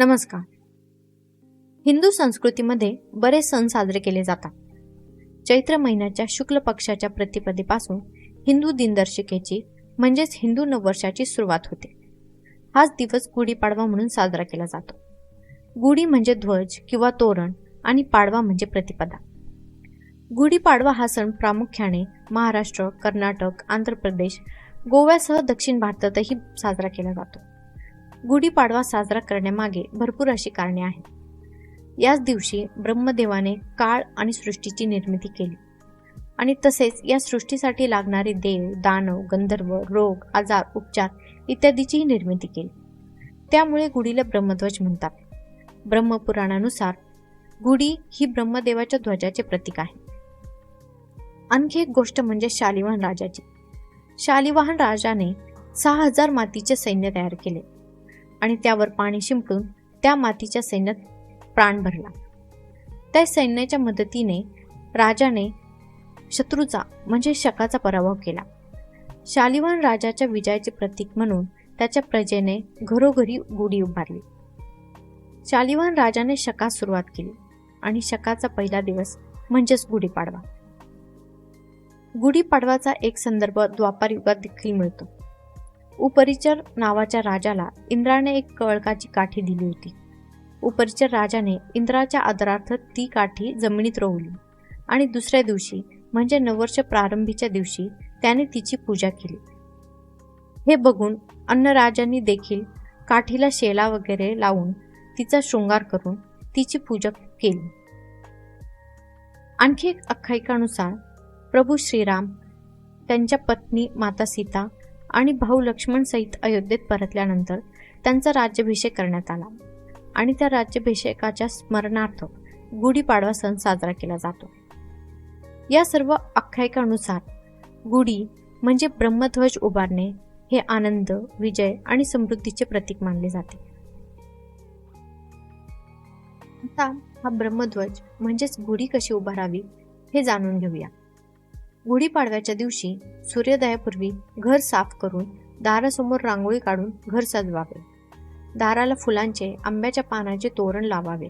नमस्कार. हिंदू संस्कृतीमध्ये बरेच सण साजरे केले जातात. चैत्र महिन्याच्या शुक्ल पक्षाच्या प्रतिपदेपासून हिंदू दिनदर्शिकेची म्हणजेच हिंदू नववर्षाची सुरुवात होते. हाच दिवस गुढीपाडवा म्हणून साजरा केला जातो. गुढी म्हणजे ध्वज किंवा तोरण आणि पाडवा म्हणजे प्रतिपदा. गुढीपाडवा हा सण प्रामुख्याने महाराष्ट्र कर्नाटक आंध्र प्रदेश गोव्यासह दक्षिण भारतातही साजरा केला जातो. गुढीपाडवा साजरा करण्यामागे भरपूर अशी कारणे आहेत. याच दिवशी ब्रह्मदेवाने काळ आणि सृष्टीची निर्मिती केली. आणि तसेच या सृष्टीसाठी लागणारे देव दानव गंधर्व रोग आजार उपचार इत्यादीचीही निर्मिती केली. त्यामुळे गुढीला ब्रह्मध्वज म्हणतात. ब्रह्मपुराणानुसार गुढी ही ब्रह्मदेवाच्या ध्वजाचे प्रतीक आहे. आणखी एक गोष्ट म्हणजे शालिवाहन राजाची. शालिवाहन राजाने सहा हजार मातीचे सैन्य तयार केले. आणि त्यावर पाणी शिंपडून त्या मातीच्या सैन्यात प्राण भरला. त्या सैन्याच्या मदतीने राजाने शत्रूचा म्हणजे शकाचा पराभव केला. शालिवान राजाच्या विजयाचे प्रतीक म्हणून त्याच्या प्रजेने घरोघरी गुढी उभारली. शालिवान राजाने शकास सुरुवात केली आणि शकाचा पहिला दिवस म्हणजेच गुढीपाडवा. गुढीपाडवाचा एक संदर्भ द्वापार युगात देखील मिळतो. उपरिचर नावाच्या राजाला इंद्राने एक कळकाची काठी दिली होती. उपरिचर राजाने इंद्राच्या आदरार्थ ती काठी जमिनीत रोवली आणि दुसऱ्या दिवशी म्हणजे नववर्ष प्रारंभीच्या दिवशी त्याने तिची पूजा केली. हे बघून अन्नराजांनी देखील काठीला शेला वगैरे लावून तिचा शृंगार करून तिची पूजा केली. आणखी एक आख्यायिकानुसार प्रभू श्रीराम त्यांच्या पत्नी माता सीता आणि भाऊ लक्ष्मण सहित अयोध्येत परतल्यानंतर त्यांचा राज्याभिषेक करण्यात आला. आणि त्या राज्याभिषेकाच्या स्मरणार्थ गुढीपाडवा सण साजरा केला जातो. या सर्व आख्यायिकानुसार गुढी म्हणजे ब्रह्मध्वज उभारणे हे आनंद विजय आणि समृद्धीचे प्रतीक मानले जाते. आता हा ब्रह्मध्वज म्हणजेच गुढी कशी उभारावी हे जाणून घेऊया. गुढीपाडव्याच्या दिवशी सूर्योदयापूर्वी घर साफ करून दारासमोर रांगोळी काढून घर सजवावे. दाराला फुलांचे आंब्याच्या पानाचे तोरण लावावे.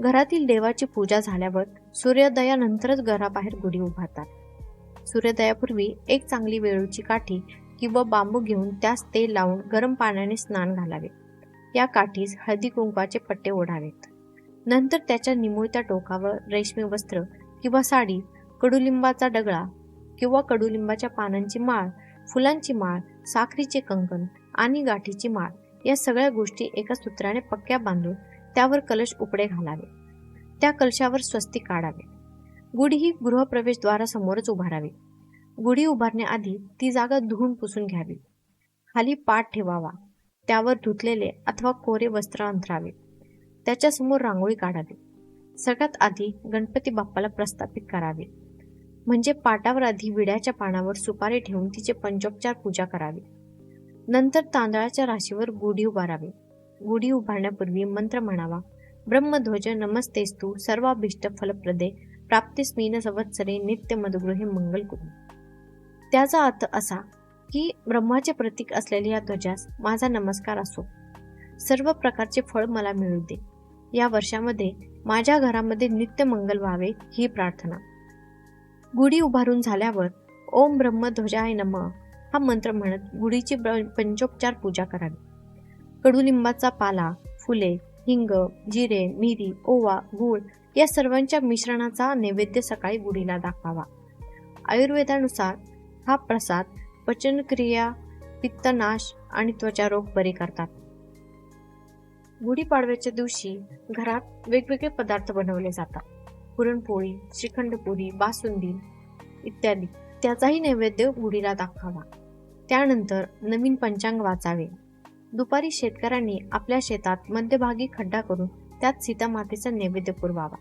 घरातील देवाची पूजा झाल्यावर सूर्योदयानंतरच घराबाहेर गुढी उभारतात. सूर्योदयापूर्वी एक चांगली वेळूची काठी किंवा बांबू घेऊन त्यास तेल लावून गरम पाण्याने स्नान घालावे. या काठीस हळदी कुंकवाचे पट्टे ओढावेत. नंतर त्याच्या निमुळत्या टोकावर रेशमी वस्त्र किंवा साडी कडुलिंबाचा डगळा किंवा कडुलिंबाच्या पानांची माळ फुलांची माळ साखरीचे कंकण आणि गाठीची माळ या सगळ्या गोष्टी एका सूत्राने पक्क्या बांधून त्यावर कलश उपडे घालावे. त्या कलशावर स्वस्ती काढावे. गुढी ही गृहप्रवेशद्वारासमोरच उभारावी. गुढी उभारण्याआधी ती जागा धुवून पुसून घ्यावी. खाली पाठ ठेवावा. त्यावर धुतलेले अथवा कोरे वस्त्र अंतरावे त्याच्यासमोर रांगोळी काढावी. सगळ्यात आधी गणपती बाप्पाला प्रस्थापित करावे. म्हणजे पाटावर आधी विड्याच्या पानावर सुपारी ठेवून तिचे पंचोपचार पूजा करावी. नंतर तांदळाच्या राशीवर गुढी उभारावे. गुढी उभारण्यापूर्वी मंत्र म्हणावा ब्रह्मध्वज नमस्तेस्तू सर्वाभिष्ट फलप्रदे प्राप्तिस्मीन संवत्सरे नित्य मधुगृहे मंगल गुरु त्याचा अर्थ असा की ब्रह्माचे प्रतीक असलेल्या या ध्वजास माझा नमस्कार असो. सर्व प्रकारचे फळ मला मिळू दे. या वर्षामध्ये माझ्या घरामध्ये नित्य मंगल व्हावे ही प्रार्थना. गुढी उभारून झाल्यावर ओम ब्रह्मध्वजाय नम हा मंत्र म्हणत गुढीची पंचोपचार पूजा करावी. कडुलिंबाचा पाला फुले हिंग जिरे मिरी ओवा गूळ या सर्वांच्या मिश्रणाचा नैवेद्य सकाळी गुढीला दाखवावा. आयुर्वेदानुसार हा प्रसाद पचनक्रिया पित्तनाश आणि त्वचारोग बरे करतात. गुढीपाडव्याच्या दिवशी घरात वेगवेगळे पदार्थ बनवले जातात. पुरणपोळी श्रीखंडपुरी बासुंदी इत्यादी. त्याचाही नैवेद्य गुढीला दाखवावा त्यानंतर नवीन पंचांग वाचावे. दुपारी शेतकऱ्यांनी आपल्या शेतात मध्यभागी खड्डा करून त्यात सीतामातेचा नैवेद्य पुरवावा.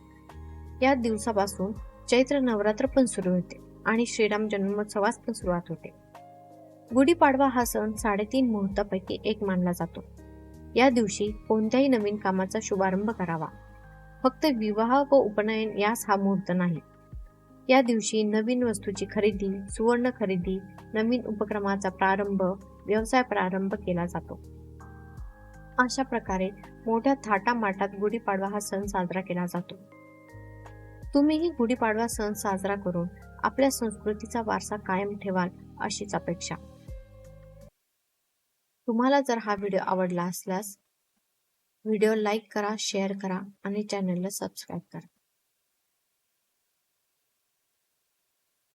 या दिवसापासून चैत्र नवरात्र पण सुरू होते आणि श्रीराम जन्मोत्सवास पण सुरुवात होते. गुढीपाडवा हा सण साडेतीन मुहूर्तापैकी एक मानला जातो. या दिवशी कोणत्याही नवीन कामाचा शुभारंभ करावा. फक्त विवाह व उपनयन यास हा मुहूर्त नाही. या दिवशी नवीन वस्तूची खरेदी सुवर्ण खरेदी नवीन उपक्रमाचा प्रारंभ व्यवसाय प्रारंभ केला जातो. अशा प्रकारे मोठ्या थाटामाटात गुढीपाडवा हा सण साजरा केला जातो. तुम्हीही गुढीपाडवा सण साजरा करून आपल्या संस्कृतीचा वारसा कायम ठेवाल अशीच अपेक्षा. तुम्हाला जर हा व्हिडिओ आवडला असल्यास व्हिडिओ लाईक करा शेअर करा आणि चॅनलला सबस्क्राईब करा.